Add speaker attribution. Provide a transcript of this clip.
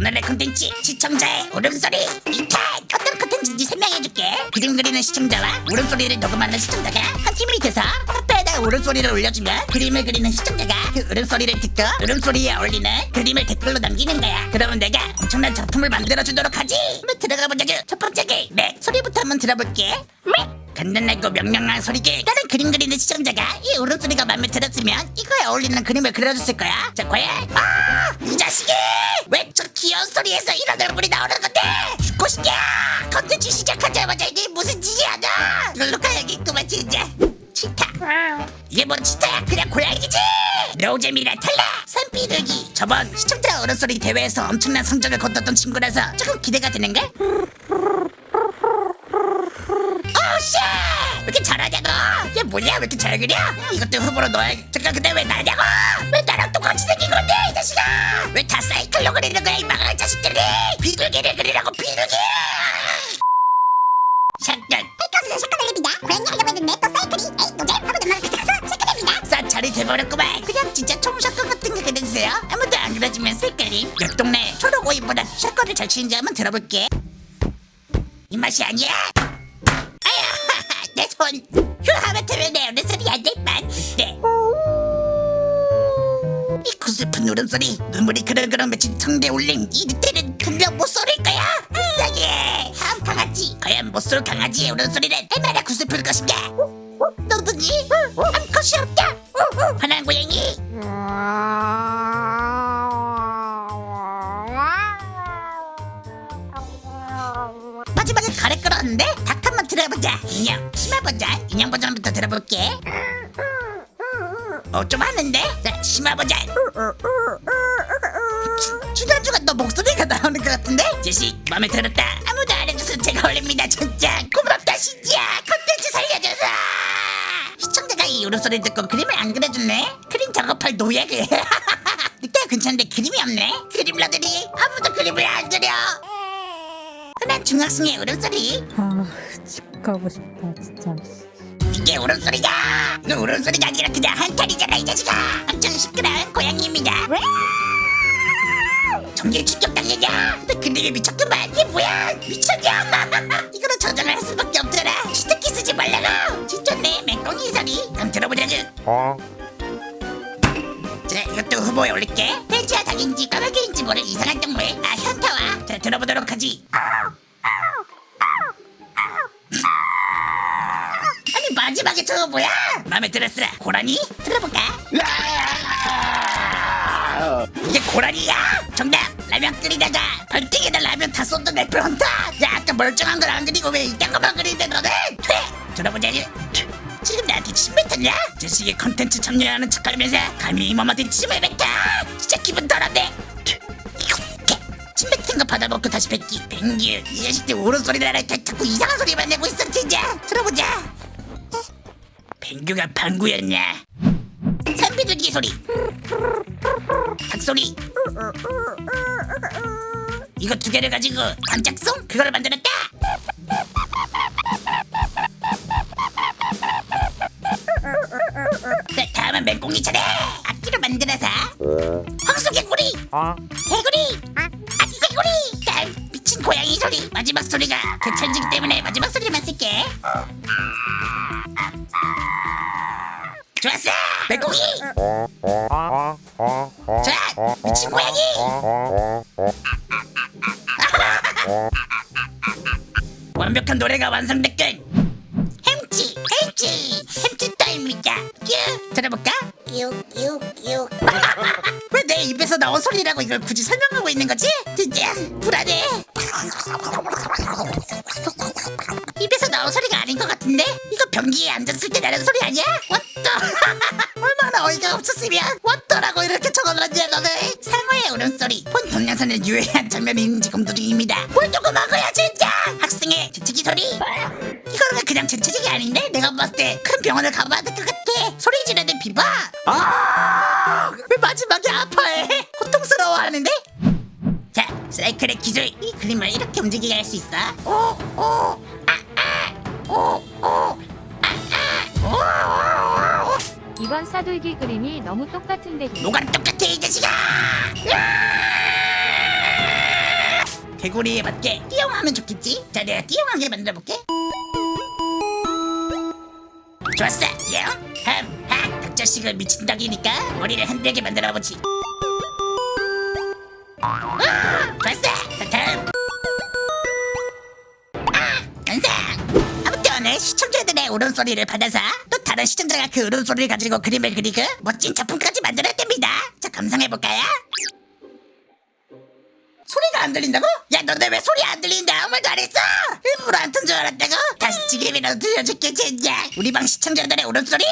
Speaker 1: 오늘의 컨텐츠 시청자의 울음소리. 2탄 어떤 컨텐츠인지 설명해줄게. 그림 그리는 시청자와 울음소리를 녹음하는 시청자가 한 팀이 돼서 화폐에다 울음소리를 올려주면 그림을 그리는 시청자가 그 울음소리를 듣고 울음소리에 어울리는 그림을 댓글로 남기는 거야. 그러면 내가 엄청난 작품을 만들어주도록 하지. 한번 들어가 보자고. 첫 번째 게임 네 소리부터 한번 들어볼게. 네. 간단하고 명령한 소리게 다른 그림 그리는 시청자가 이 울음소리가 마음에 들었으면 이거에 어울리는 그림을 그려줬을 거야. 자 과연? 아! 이 자식이! 왜 저 귀여운 소리에서 이런 얼굴이 나오는 건데? 죽고 싶냐? 컨텐츠 시작하자마자 이게 무슨 짓이야 너? 이걸로 가야겠구만 진짜 치타. 이게 뭔 치타야? 그냥 고양이지! 노잼이라 탈락! 산비둘기. 저번 시청자 울음소리 대회에서 엄청난 성적을 거뒀던 친구라서 조금 기대가 되는걸 이렇게 잘하냐 너 얘 뭐냐? 왜 이렇게 잘 그려? 이것도 후보로 넣어야 잠깐 근데 왜 나냐고? 왜 나랑 똑같이 생긴 건데 이 자식아? 왜 다 사이클로 그리는 거야 이 망할 자식들이? 비둘기를 그리라고 비둘기! 샷건!
Speaker 2: 페이커스는 샷건을 냅니다. 고양이 하려고 했는데 또 사이클이 에이 노잼! 하고 눈만 같아서 샷건입니다.
Speaker 1: 싼차리 돼버렸구만. 그냥 진짜 총샷건 같은 거 그려주세요? 아무도 안 그려주면 쓸거림 옆 동네 초록 오이보다 샷건을 잘 치는지 한번 들어볼게. 이 맛이 아니야 내 손 휴 하마터면 내 울음소리 안될만 네. 이 구슬픈 울음소리 눈물이 그르그르 맺힌 성대 울림 이 늑대는 분명 못소릴 거야. 불쌍해. 다음 강아지. 과연 못쏠 강아지의 울음소리는 얼마나 구슬플 것인가? 너더니 암컷이 없다. 화난 고양이. 마지막에 가래 끌었는데 닭 한번 들어보자. 인형 버전 인형 버전부터 들어볼게. 어 좀 하는데? 자 심화 버전 주- 중간중간 너 목소리가 나오는 것 같은데? 제시 마음에 들었다. 아무도 안 해줘서 제가 올립니다 진짜. 고맙다 진짜 컨텐츠 살려줘서. 시청자가 이 울음소리 듣고 그림을 안 그려줬네? 그림 작업할 노예그 늑대가 괜찮은데 그림이 없네? 그림러들이 아무도 그림을 안 그려. 흔한 중학생의 울음소리.
Speaker 3: 아, 집 가고 싶다, 진짜.
Speaker 1: 이게 울음소리가 그 울음소리가 아니라 그냥 한탄이잖아 이 자식아! 엄청 시끄러운 고양이입니다. 전기 충격당했냐? 근데 그림이 미쳤구만. 이게 뭐야? 미쳤냐? 이거는 저장을 할 수밖에 없더라. 스티키 쓰지 말라고! 진짜네 맹꽁이 소리. 그럼 들어보자고. 자 이것도 후보에 올릴게. 돼지야 닭인지 까마귀인지 모를 이상한 동물 아 현타와. 자 들어보도록 하지. 아 니 마지막에 저거 뭐야? 마음에 들었어 고라니? 들어볼까? 이게 고라니야? 정답! 라면 끓이다가 벌떡에다 라면 다 쏟던 애플 헌터! 야 아까 멀쩡한 걸 안 그리고 왜 이딴 것만 그리는데 너는 퇴! 들어보자니 지금 나한테 침 뱉었냐? 자식이 컨텐츠 참여하는 척하면서 감히 이몸한테 침을 뱉다 진짜 기분 더럽네 침 뱉은 거 받아먹고 다시 뱉기. 뱅규 이 자식들 옳은 소리 나라 자꾸 이상한 소리만 내고 있어 진짜! 들어보자 뱅규가 방구였냐? 산비둘기 소리. 닭소리. 이거 두 개를 가지고 관짝송? 그거를 만들었다! 네, 다음은 맹꽁이 차례! 악기로 만들어서 황소개구리! 개구리! 아기 개구리! 다음 미친 고양이 소리! 마지막 소리가 개찰지기 때문에 마지막 소리만 쓸게 좋았어 맹꽁이 자 미친 고양이 완벽한 노래가 완성됐군 햄찌 햄찌 햄찌 타임이다 큐 들어볼까?
Speaker 2: 끼욱끼욱끼욱.
Speaker 1: 왜내 입에서 나온 소리라고 이걸 굳이 설명하고 있는 거지? 진짜 불안해 입에서 나온 소리가 아닌 것 같은데? 이거 변기에 앉았을 때 나는 소리 아니야? 왔다 얼마나 어이가 없었으면 왔더라고 이렇게 적어놨냐 너는 상어의 울음소리 본 동영상에 유해한 검토 중입니다 뭘 조그만 거야 진짜 학생의 재채기 소리 이거는 그냥 재채기 아닌데? 내가 봤을 때 큰 병원을 가봐야 될 것 같아 소리 지르는 비바 아! 왜 마지막에 아파해? 고통스러워하는데? 자, 사이클의 기술 이 그림을 이렇게 움직이게 할 수 있어. 오, 오, 아, 아, 오,
Speaker 4: 이번 사돌기 그림이 너무 똑같은데
Speaker 1: 뭐가 똑같아 이 자식아! 개구리에 맞게 띠용하면 좋겠지? 자 내가 띠용하게 만들어볼게. 좋았어 띠용 다음 학 닭자식을 미친 닭이니까 머리를 흔들게 만들어보지. 아, 좋았어 자, 다음 아 완성 아무튼 오늘 시청자들의 울음소리를 받아서 또 다른 시청자가 그 울음소리를 가지고 그림을 그리고 멋진 작품까지 만들었답니다 자 감상해볼까요? 소리가 안 들린다고? 야 너네 왜 소리 안 들린다 아무 말도 안 했어 일부러 안 튼 줄 알았다고? 다시 지금이라도 들려줄게 젠장 우리 방 시청자들의 울음소리